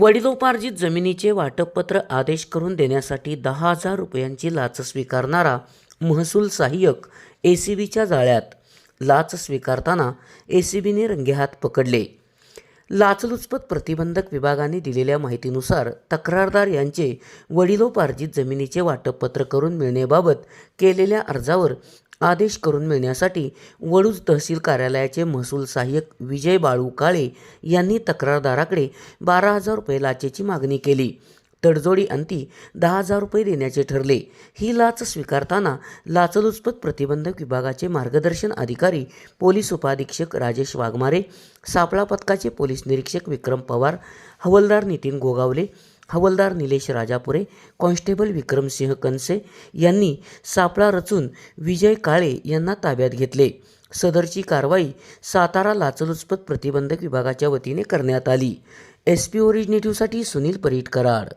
वडिलोपार्जित जमिनीचे वाटपपत्र आदेश करून देण्यासाठी दहा हजार रुपयांची लाच स्वीकारणारा महसूल सहाय्यक ए सी बीच्या जाळ्यात लाच स्वीकारताना ए सी बीने रंगेहात पकडले. लाचलुचपत प्रतिबंधक विभागाने दिलेल्या माहितीनुसार तक्रारदार यांचे वडिलोपार्जित जमिनीचे वाटपपत्र करून मिळण्याबाबत केलेल्या अर्जावर आदेश करून मिळण्यासाठी वडूज तहसील कार्यालयाचे महसूल सहाय्यक विजय बाळू काळे यांनी तक्रारदाराकडे बारा हजार रुपये लाचेची मागणी केली. तडजोडी अंती दहा हजार रुपये देण्याचे ठरले. ही लाच स्वीकारताना लाचलुचपत प्रतिबंधक विभागाचे मार्गदर्शन अधिकारी पोलीस उपाधीक्षक राजेश वाघमारे सापळा पथकाचे पोलीस निरीक्षक विक्रम पवार हवलदार नितीन गोगावले हवलदार निलेश राजापुरे कॉन्स्टेबल विक्रमसिंह कनसे यांनी सापळा रचून विजय काळे यांना ताब्यात घेतले. सदरची कारवाई सातारा लाचलुचपत प्रतिबंधक विभागाच्या वतीने करण्यात आली. एस पी ओरिजिनेटिव्हसाठी सुनील परीट कराड.